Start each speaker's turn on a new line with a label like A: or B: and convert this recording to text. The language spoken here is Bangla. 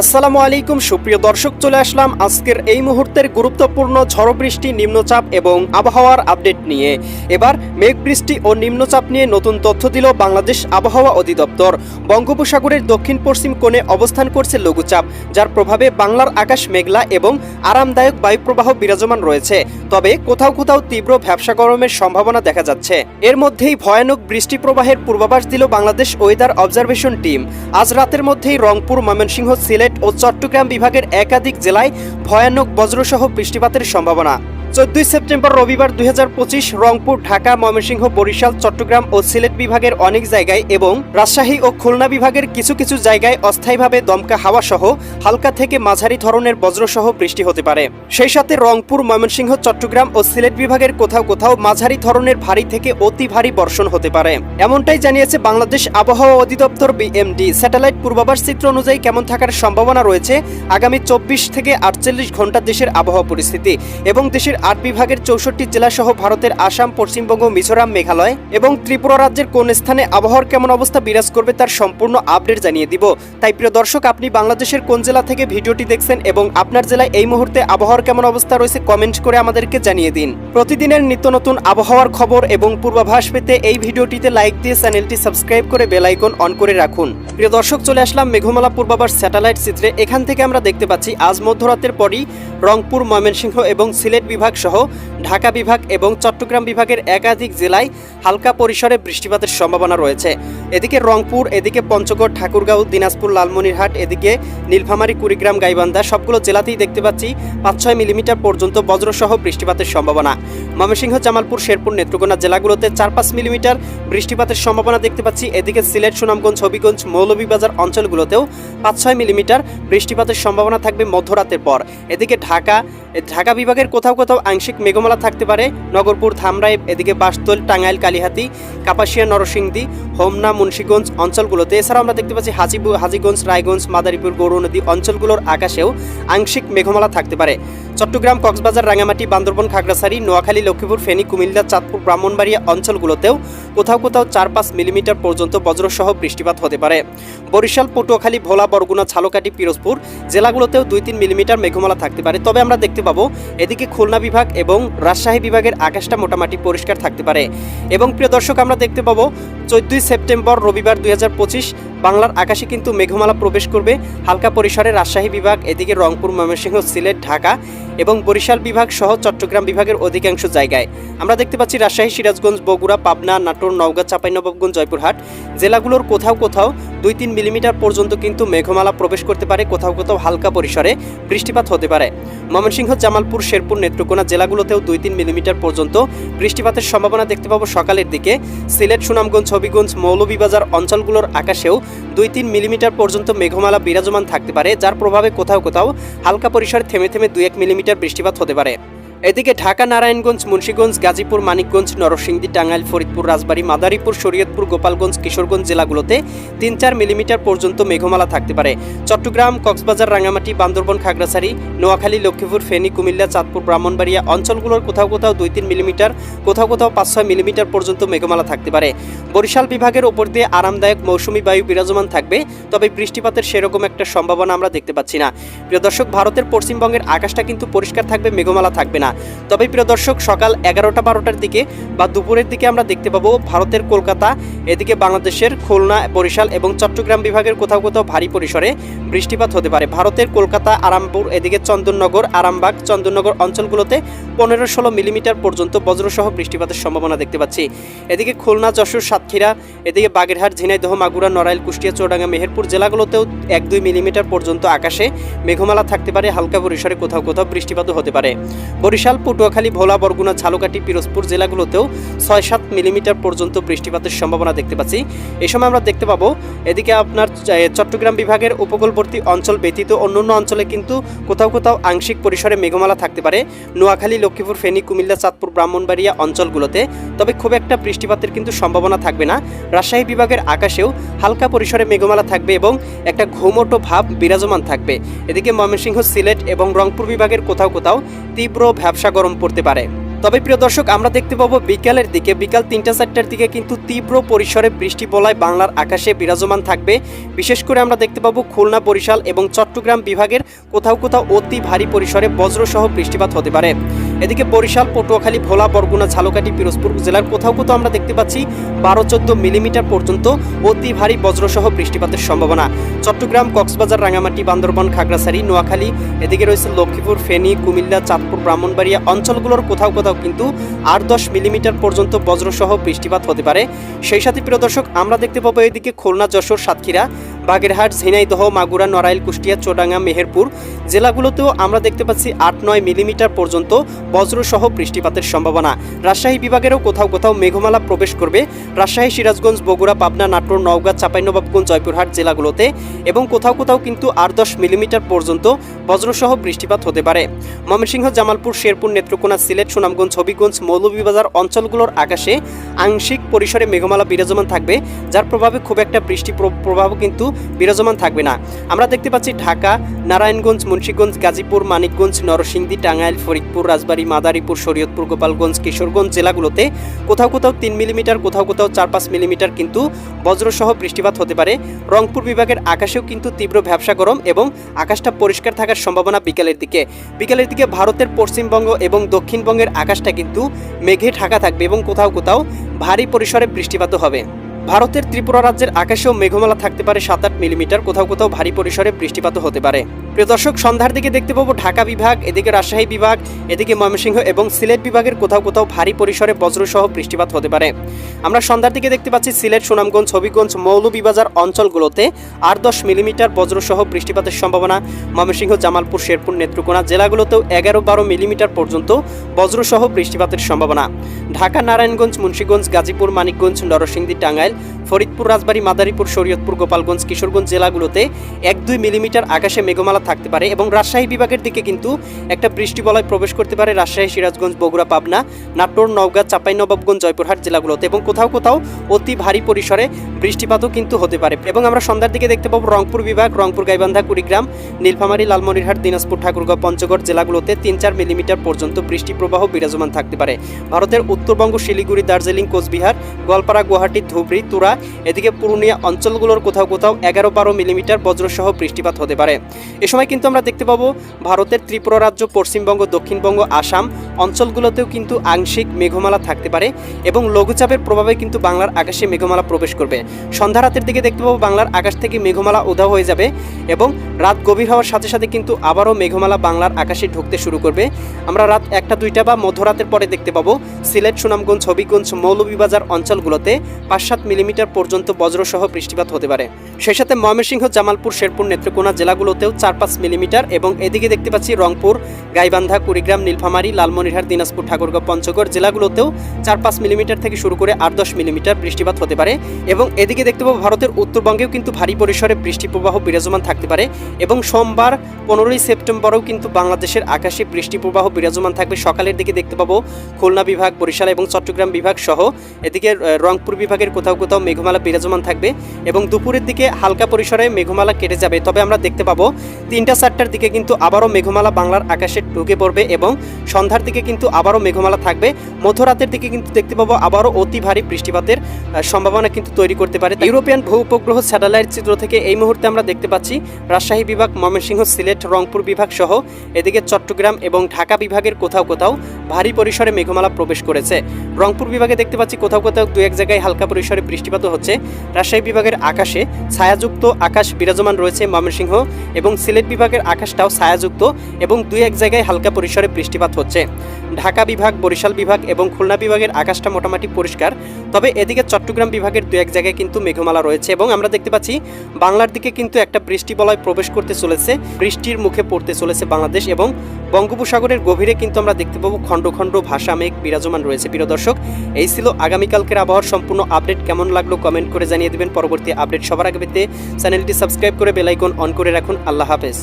A: আসসালামু আলাইকুম, সুপ্রিয় দর্শক, চলে আসলাম আজকের এই মুহূর্তের গুরুত্বপূর্ণ ঝড় বৃষ্টি, নিম্নচাপ এবং আবহাওয়ার আপডেট নিয়ে। এবার মেঘ বৃষ্টি ও নিম্নচাপ নিয়ে নতুন তথ্য দিল বাংলাদেশ আবহাওয়া অধিদপ্তর। বঙ্গোপসাগরের দক্ষিণ পশ্চিম কোণে অবস্থান করছে লঘুচাপ, যার প্রভাবে বাংলার আকাশ মেঘলা এবং আরামদায়ক বায়ুপ্রবাহ বিরাজমান রয়েছে। তবে কোথাও কোথাও তীব্র ভ্যাবসা গরমের সম্ভাবনা দেখা যাচ্ছে। এর মধ্যেই ভয়ানক বৃষ্টি প্রবাহের পূর্বাভাস দিল বাংলাদেশ ওয়েদার অবজারভেশন টিম। আজ রাতের মধ্যেই রংপুর, ময়মনসিংহ, সিলেট ও চট্টগ্রাম বিভাগের একাধিক জেলায় ভয়ানক বজ্রসহ বৃষ্টিপাতের সম্ভাবনা। চোদ্দই সেপ্টেম্বর রবিবার দুই হাজার পঁচিশ রংপুর, ঢাকা, ময়মনসিংহ, বরিশাল, চট্টগ্রাম ও সিলেট বিভাগের অনেক জায়গায় এবং রাজশাহী ও খুলনা বিভাগের কিছু কিছু জায়গায় অস্থায়ীভাবে দমকা হাওয়া সহ হালকা থেকে মাঝারি ধরনের বজ্রসহ বৃষ্টি হতে পারে। সেই সাথে রংপুর, ময়মনসিংহ, চট্টগ্রাম ও সিলেট বিভাগের কোথাও কোথাও মাঝারি ধরনের ভারী থেকে অতি ভারী বর্ষণ হতে পারে। এমনটাই জানিয়েছে বাংলাদেশ আবহাওয়া অধিদপ্তর বিএমডি। স্যাটেলাইট পূর্বাভাস চিত্র অনুযায়ী কেমন থাকার সম্ভাবনা রয়েছে, আগামী চব্বিশ থেকে আটচল্লিশ ঘণ্টা দেশের আবহাওয়া পরিস্থিতি এবং দেশের আট বিভাগের চৌষট্টি জেলা সহ ভারতের আসাম, পশ্চিমবঙ্গ, মিজোরাম, মেঘালয় এবং ত্রিপুরা রাজ্যের কোন স্থানে আবহাওয়ার কেমন অবস্থা বিরাজ করবে তার সম্পূর্ণ আপডেট জানিয়ে দিব। তাই প্রিয় দর্শক, আপনি বাংলাদেশের কোন জেলা থেকে ভিডিওটি দেখছেন এবং আপনার জেলায় এই মুহূর্তে আবহাওয়ার কেমন অবস্থা রয়েছে কমেন্ট করে আমাদেরকে জানিয়ে দিন। প্রতিদিনের নিত্য নতুন আবহাওয়ার খবর এবং পূর্বাভাস পেতে এই ভিডিওটিতে লাইক দিয়ে চ্যানেলটি সাবস্ক্রাইব করে বেলাইকন অন করে রাখুন। প্রিয় দর্শক, চলে আসলাম মেঘমালা পূর্বাভাস স্যাটেলাইট চিত্রে। এখান থেকে আমরা দেখতে পাচ্ছি, আজ মধ্যরাতের পরই রংপুর, ময়মনসিংহ এবং সিলেট বিভাগ সহ ঢাকা বিভাগ এবং চট্টগ্রাম বিভাগের একাধিক জেলায় হালকা পরিসরে বৃষ্টিপাতের সম্ভাবনা রয়েছে। এদিকে রংপুর, এদিকে পঞ্চগড়, ঠাকুরগাঁও, দিনাজপুর, লালমনিরহাট, এদিকে নীলফামারী, কুড়িগ্রাম, গাইবান্ধা সবগুলো জেলাতেই দেখতে পাচ্ছি পাঁচ ছয় মিলিমিটার পর্যন্ত বজ্রসহ বৃষ্টিপাতের সম্ভাবনা। ময়মনসিংহ, জামালপুর, শেরপুর, নেত্রকোনা জেলাগুলোতে চার পাঁচ মিলিমিটার বৃষ্টিপাতের সম্ভাবনা দেখতে পাচ্ছি। এদিকে সিলেট, সুনামগঞ্জ, হবিগঞ্জ, মৌলভীবাজার অঞ্চলগুলোতেও পাঁচ ছয় মিলিমিটার বৃষ্টিপাতের সম্ভাবনা থাকবে মধ্যরাতের পর। এদিকে ঢাকা ঢাকা বিভাগের কোথাও কোথাও আংশিক মেঘমালা থাকতে পারে। নগরপুর, ধামরাই, এদিকে বাসতল, টাঙ্গাইল, কালিহাতি, কাপাসিয়া, নরসিংদী, হোমনা, মুন্সীগঞ্জ অঞ্চলগুলোতে। এছাড়াও আমরা দেখতে পাচ্ছি হাজিবু, হাজিগঞ্জ, রায়গঞ্জ, মাদারীপুর, গৌরনদী অঞ্চলগুলোর আকাশেও আংশিক মেঘমালা থাকতে পারে। চট্টগ্রাম, কক্সবাজার, রাঙামাটি, বান্দরবন, খাগড়াছড়ি, নোয়াখালী, লক্ষ্মীপুর, ফেনী, কুমিল্লা, চাঁদপুর, ব্রাহ্মণবাড়িয়া অঞ্চলগুলোতেও কোথাও কোথাও চার পাঁচ মিলিমিটার পর্যন্ত বজ্রসহ বৃষ্টিপাত হতে পারে। বরিশাল, পটুয়াখালী, ভোলা, বরগুনা, ঝালকাঠি, পিরোজপুর জেলাগুলোতেও দুই তিন মিলিমিটার মেঘমালা থাকতে পারে। তবে আমরা দেখতে পাবো এদিকে খুলনা বিভাগ এবং রাজশাহী বিভাগের আকাশটা মোটামুটি পরিষ্কার থাকতে পারে। এবং প্রিয় দর্শক, আমরা দেখতে পাবো, চোদ্দই সেপ্টেম্বর রবিবার দুই বাংলার আকাশে কিন্তু মেঘমালা প্রবেশ করবে। হালকা পরিসরে রাজশাহী বিভাগ, এদিকে রংপুর, ময়মনসিংহ, সিলেট, ঢাকা এবং বরিশাল বিভাগ সহ চট্টগ্রাম বিভাগের অধিকাংশ জায়গায়। আমরা দেখতে পাচ্ছি রাজশাহী, সিরাজগঞ্জ, বগুড়া, পাবনা, নাটোর, নওগাঁ, চাঁপাইনবাবগঞ্জ, জয়পুরহাট। জেলাগুলোর কোথাও কোথাও দুই তিন মিলিমিটার পর্যন্ত কিন্তু মেঘমালা প্রবেশ করতে পারে কোথাও কোথাও হালকা পরিসরে বৃষ্টিপাত হতে পারে। ময়মনসিংহ, জামালপুর, শেরপুর, নেত্রকোনা জেলাগুলোতেও দুই তিন মিলিমিটার পর্যন্ত বৃষ্টিপাতের সম্ভাবনা দেখতে পাবো সকালের দিকে। সিলেট, সুনামগঞ্জ, হবিগঞ্জ, মৌলভীবাজার অঞ্চলগুলোর আকাশেও দুই তিন মিলিমিটার পর্যন্ত মেঘমালা বিরাজমান থাকতে পারে, যার প্রভাবে কোথাও কোথাও হালকা পরিসরে থেমে থেমে দুই এক মিলিমিটার বৃষ্টিপাত হতে পারে। এদিকে ঢাকা, নারায়ণগঞ্জ, মুন্সীগঞ্জ, গাজীপুর, মানিকগঞ্জ, নরসিংদী, টাঙ্গাইল, ফরিদপুর, রাজবাড়ী, মাদারীপুর, শরীয়তপুর, গোপালগঞ্জ, কিশোরগঞ্জ জেলাগুলোতে তিন চার মিলিমিটার পর্যন্ত মেঘমালা থাকতে পারে। চট্টগ্রাম, কক্সবাজার রাঙামাটি বান্দরবন, খাগড়াছড়ি, নোয়াখালী, লক্ষ্মীপুর, ফেনী, কুমিল্লা, চাঁদপুর, ব্রাহ্মণবাড়িয়া অঞ্চলগুলোর কোথাও কোথাও দুই তিন মিলিমিটার, কোথাও কোথাও পাঁচ ছয় মিলিমিটার পর্যন্ত মেঘমালা থাকতে পারে। বরিশাল বিভাগের ওপর দিয়ে আরামদায়ক মৌসুমি বায়ু বিরাজমান থাকবে, তবে বৃষ্টিপাতের সেরকম একটা সম্ভাবনা আমরা দেখতে পাচ্ছি না। প্রিয় দর্শক, ভারতের পশ্চিমবঙ্গের আকাশটা কিন্তু পরিষ্কার থাকবে, মেঘমালা থাকবে না। তবে প্রিয় দর্শক, সকাল এগারোটা বারোটার দিকে বা দুপুরের দিকে আমরা দেখতে পাবো ভারতের কলকাতা, এদিকে বাংলাদেশের খুলনা, বরিশাল এবং চট্টগ্রাম বিভাগের কোথাও কোথাও ভারী পরিসরে বৃষ্টিপাত হতে পারে। ভারতের কলকাতা, আরামপুর, এদিকে চন্দননগর, আরামবাগ, চন্দননগর অঞ্চলগুলোতে পনেরো ষোলো মিলিমিটার পর্যন্ত বজ্রসহ বৃষ্টিপাতের সম্ভাবনা দেখতে পাচ্ছি। এদিকে খুলনা, যশোর, সাতক্ষীরা, এদিকে বাগেরহাট ঝিনাইদহ মাগুরা নড়াইল, কুষ্টিয়া, চৌডাঙ্গা, মেহেরপুর জেলাগুলোতেও এক দুই মিলিমিটার পর্যন্ত আকাশে মেঘমালা থাকতে পারে। হালকা পরিসরে কোথাও কোথাও বৃষ্টিপাতও হতে পারে। বরিশাল, পটুয়াখালী, ভোলা, বরগুনা, ঝালকাঠি, পিরোজপুর জেলাগুলোতেও ছয় সাত মিলিমিটার পর্যন্ত বৃষ্টিপাতের সম্ভাবনা দেখতে পাচ্ছি। এই সময় আমরা দেখতে পাবো, এদিকে আপনার চট্টগ্রাম বিভাগের উপকূলবর্তী অঞ্চল ব্যতীত অন্যান্য অঞ্চলে কিন্তু কোথাও কোথাও আংশিক পরিসরে মেঘমালা থাকতে পারে। নোয়াখালী, লক্ষ্মীপুর, ফেনী, কুমিল্লা, চাঁদপুর, ব্রাহ্মণবাড়িয়া অঞ্চলগুলোতে। তবে খুব একটা বৃষ্টিপাতের কিন্তু সম্ভাবনা থাকবে না। রাজশাহী বিভাগের আকাশেও হালকা পরিসরে মেঘমালা থাকবে এবং একটা ঘুমোটো ভাব বিরাজমান থাকবে। এদিকে ময়মনসিংহ, সিলেট এবং রংপুর বিভাগের কোথাও কোথাও তীব্র ভ্যাবসা গরম পড়তে পারে। তবে প্রিয় দর্শক, আমরা দেখতে পাবো বিকালের দিকে, বিকাল তিনটা চারটার দিকে কিন্তু তীব্র পরিসরে বৃষ্টি বলায় বাংলার আকাশে বিরাজমান থাকবে। বিশেষ করে আমরা দেখতে পাবো খুলনা, বরিশাল এবং চট্টগ্রাম বিভাগের কোথাও কোথাও অতি ভারী পরিসরে বজ্রসহ বৃষ্টিপাত হতে পারে। এদিকে বরিশাল, পটুয়াখালী, ভোলা, বরগুনা, ঝালকাঠি, পিরোজপুর জেলার কোথাও কোথাও আমরা দেখতে পাচ্ছি বারো চোদ্দ মিলিমিটার পর্যন্ত অতি ভারী বজ্রসহ বৃষ্টিপাতের সম্ভাবনা। চট্টগ্রাম, কক্সবাজার রাঙামাটি বান্দরবন, খাগড়াছড়ি, নোয়াখালী, এদিকে রয়েছে লক্ষ্মীপুর, ফেনী, কুমিল্লা, চাঁদপুর, ব্রাহ্মণবাড়িয়া অঞ্চলগুলোর কোথাও কোথাও কিন্তু আট দশ মিলিমিটার পর্যন্ত বজ্রসহ বৃষ্টিপাত হতে পারে। সেই সাথে, প্রিয় দর্শক, আমরা দেখতে পাবো এদিকে খুলনা, যশোর, সাতক্ষীরা, বাগেরহাট, ঝিনাইদহ, মাগুরা, নড়াইল, কুষ্টিয়া, চোডাঙ্গা, মেহেরপুর। জেলাগুলোতেও আমরা দেখতে পাচ্ছি আট নয় মিলিমিটার পর্যন্ত বজ্রসহ বৃষ্টিপাতের সম্ভাবনা। রাজশাহী বিভাগেরও কোথাও কোথাও মেঘমালা প্রবেশ করবে। রাজশাহী, সিরাজগঞ্জ, বগুড়া, পাবনা, নাটোর, নওগাঁ, চাঁপাইনবাবগঞ্জ, জয়পুরহাট জেলাগুলোতে এবং কোথাও কোথাও কিন্তু আট দশ মিলিমিটার পর্যন্ত বজ্রসহ বৃষ্টিপাত হতে পারে। ময়মনসিংহ, জামালপুর, শেরপুর, নেত্রকোনা, সিলেট, সুনামগঞ্জ, হবিগঞ্জ, মৌলভীবাজার অঞ্চলগুলোর আকাশে আংশিক পরিসরে মেঘমালা বিরাজমান থাকবে, যার প্রভাবে খুব একটা বৃষ্টি প্র- প্রভাব কিন্তু বিরাজমান থাকবে না। আমরা দেখতে পাচ্ছি ঢাকা, নারায়ণগঞ্জ মুন্সীগঞ্জ, গাজীপুর, মানিকগঞ্জ, নরসিংদী, টাঙ্গাইল, ফরিদপুর, রাজবাড়ী, মাদারীপুর, শরীয়তপুর, গোপালগঞ্জ, কিশোরগঞ্জ জেলাগুলোতে কোথাও কোথাও তিন মিলিমিটার, কোথাও কোথাও চার পাঁচ মিলিমিটার কিন্তু বজ্রসহ বৃষ্টিপাত হতে পারে। রংপুর বিভাগের আকাশেও কিন্তু তীব্র ব্যবসা গরম এবং আকাশটা পরিষ্কার থাকার সম্ভাবনা বিকেলের দিকে। বিকেলের দিকে ভারতের পশ্চিমবঙ্গ এবং দক্ষিণবঙ্গের আকাশটা কিন্তু মেঘে ঢাকা থাকবে এবং কোথাও কোথাও ভারী পরিসরে বৃষ্টিপাতও হবে। ভারতের ত্রিপুরা রাজ্যের আকাশেও মেঘমালা থাকতে পারে সাত আট মিলিমিটার। কোথাও কোথাও ভারী পরিসরে বৃষ্টিপাতও হতে পারে। প্রিয় দর্শক, সন্ধ্যার দিকে দেখতে পাবো ঢাকা বিভাগ, এদিকে রাজশাহী বিভাগ, এদিকে ময়মনসিংহ এবং সিলেট বিভাগের কোথাও কোথাও ভারী পরিসরে বজ্রসহ বৃষ্টিপাত হতে পারে। আমরা সন্ধ্যার দিকে দেখতে পাচ্ছি সিলেট, সুনামগঞ্জ, হবিগঞ্জ, মৌলভীবাজার অঞ্চলগুলোতে আট দশ মিলিমিটার বজ্রসহ বৃষ্টিপাতের সম্ভাবনা। ময়মনসিংহ, জামালপুর, শেরপুর, নেত্রকোনা জেলাগুলোতেও এগারো বারো মিলিমিটার পর্যন্ত বজ্রসহ বৃষ্টিপাতের সম্ভাবনা। ঢাকা, নারায়ণগঞ্জ, মুন্সীগঞ্জ, গাজীপুর, মানিকগঞ্জ, নরসিংদী, টাঙ্গাইল ফরিদপুর, রাজবাড়ী, মাদারীপুর, শরীয়তপুর, গোপালগঞ্জ, কিশোরগঞ্জ জেলাগুলোতে এক দুই মিলিমিটার আকাশে মেঘমালা থাকতে পারে এবং রাজশাহী বিভাগের দিকে কিন্তু একটা বৃষ্টি বলয় প্রবেশ করতে পারে রাজশাহী, সিরাজগঞ্জ, বগুড়া, পাবনা, নাটোর, নওগাঁ, চাঁপাইনবাবগঞ্জ, জয়পুরহাট জেলাগুলোতে এবং কোথাও কোথাও অতি ভারী পরিসরে বৃষ্টিপাতও কিন্তু হতে পারে। এবং আমরা সন্ধ্যার দিকে দেখতে পাবো রংপুর বিভাগ, রংপুর, গাইবান্ধা, কুড়িগ্রাম, নীলফামারী, লালমনিরহাট, দিনাজপুর, ঠাকুরগাঁও, পঞ্চগড় জেলাগুলোতে তিন চার মিলিমিটার পর্যন্ত বৃষ্টি প্রবাহ বিরাজমান থাকতে পারে। ভারতের উত্তরবঙ্গ, শিলিগুড়ি, দার্জিলিং, কোচবিহার, গোয়ালপাড়া, গুয়াহাটি, ধুবড়ি, তুরা এদিকে পুরুলিয়া অঞ্চলগুলোর কোথাও কোথাও এগারো বারো মিলিমিটার বজ্রসহ বৃষ্টিপাত হতে পারে। এ সময় কিন্তু আমরা দেখতে পাবো ভারতের ত্রিপুরা রাজ্য, পশ্চিমবঙ্গ, দক্ষিণবঙ্গ, আসাম অঞ্চলগুলোতেও কিন্তু আংশিক মেঘমালা থাকতে পারে এবং লঘুচাপের প্রভাবে কিন্তু বাংলার আকাশে মেঘমালা প্রবেশ করবে। সন্ধ্যা রাতের দিকে দেখতে পাবো বাংলার আকাশ থেকে মেঘমালা উধাও হয়ে যাবে এবং রাত গভীর হওয়ার সাথে সাথে কিন্তু আবারও মেঘমালা বাংলার আকাশে ঢুকতে শুরু করবে। আমরা রাত একটা দুইটা বা মধ্যরাতের পরে দেখতে পাবো সিলেট, সুনামগঞ্জ, হবিগঞ্জ, মৌলভীবাজার অঞ্চলগুলোতে পাঁচ সাত মিলিমিটার পর্যন্ত বজ্রসহ বৃষ্টিপাত হতে পারে। সেই সাথে ময়মনসিংহ, জামালপুর, শেরপুর, নেত্রকোনা জেলাগুলোতেও চার পাঁচ মিলিমিটার এবং এদিকে দেখতে পাচ্ছি রংপুর, গাইবান্ধা, কুড়িগ্রাম, নীলফামারী, লালমনিরহাট, দিনাজপুর, ঠাকুরগাঁও, পঞ্চগড় জেলাগুলোতেও চার পাঁচ মিলিমিটার থেকে শুরু করে আট দশ মিলিমিটার বৃষ্টিপাত হতে পারে এবং এদিকে দেখতে পাবো ভারতের উত্তরবঙ্গেও কিন্তু ভারী পরিসরে বৃষ্টি প্রবাহ বিরাজমান থাকতে পারে এবং সোমবার পনেরোই সেপ্টেম্বরেও কিন্তু বাংলাদেশের আকাশে বৃষ্টি প্রবাহ বিরাজমান থাকবে। সকালের দিকে দেখতে পাবো খুলনা বিভাগ, বরিশাল এবং চট্টগ্রাম বিভাগ সহ এদিকে রংপুর বিভাগের কোথাও কোথাও মেঘমালা বিরাজমান থাকবে এবং দুপুরের দিকে হালকা পরিসরে মেঘমালা কেটে যাবে। তবে আমরা দেখতে পাবো তিনটা চারটার দিকে কিন্তু আবারও মেঘমালা বাংলার আকাশে ঢুকে পড়বে এবং সন্ধ্যার দিকে কিন্তু আবারও মেঘমালা থাকবে। মধ্যরাতের দিকে কিন্তু দেখতে পাবো আবারও অতি ভারী বৃষ্টিপাতের সম্ভাবনা কিন্তু তৈরি করতে পারে। ইউরোপিয়ান ভূ উপগ্রহ স্যাটেলাইট চিত্র থেকে এই মুহূর্তে আমরা দেখতে পাচ্ছি রাজশাহী বিভাগ, ময়মনসিংহ, সিলেট, রংপুর বিভাগ সহ এদিকে চট্টগ্রাম এবং ঢাকা বিভাগের কোথাও কোথাও ভারী পরিসরে মেঘমালা প্রবেশ করেছে। রংপুর বিভাগে দেখতে পাচ্ছি কোথাও কোথাও দু এক জায়গায় হালকা পরিসরে বৃষ্টিপাত হচ্ছে, রাজশাহী বিভাগের আকাশে ছায়াযুক্ত আকাশ বিরাজমান রয়েছে ময়মনসিংহ এবং সিলেট বিভাগের আকাশটাও ছায়াযুক্ত এবং দুই এক জায়গায় হালকা পরিসরে বৃষ্টিপাত হচ্ছে। ঢাকা বিভাগ, বরিশাল বিভাগ এবং খুলনা বিভাগের আকাশটা মোটামুটি পরিষ্কার, তবে এদিকে চট্টগ্রাম বিভাগের দু এক জায়গায় কিন্তু মেঘমালা রয়েছে এবং আমরা দেখতে পাচ্ছি বাংলার দিকে কিন্তু একটা বৃষ্টি বলয় প্রবেশ করতে চলেছে, বৃষ্টির মুখে পড়তে চলেছে বাংলাদেশ এবং বঙ্গোপসাগরের গভীরে কিন্তু আমরা দেখতে পাবো খণ্ড খণ্ড ভাষা মেঘ বিরাজমান রয়েছে। প্রিয় দর্শক, এই ছিল আগামীকালকের আবহাওয়ার সম্পূর্ণ আপডেট। কেমন লাগল কমেন্ট করে জানিয়ে দেবেন। পরবর্তী আপডেট সবার আগে পেতে চ্যানেলটি সাবস্ক্রাইব করে বেলাইকন অন করে রাখুন। আল্লাহ হাফেজ।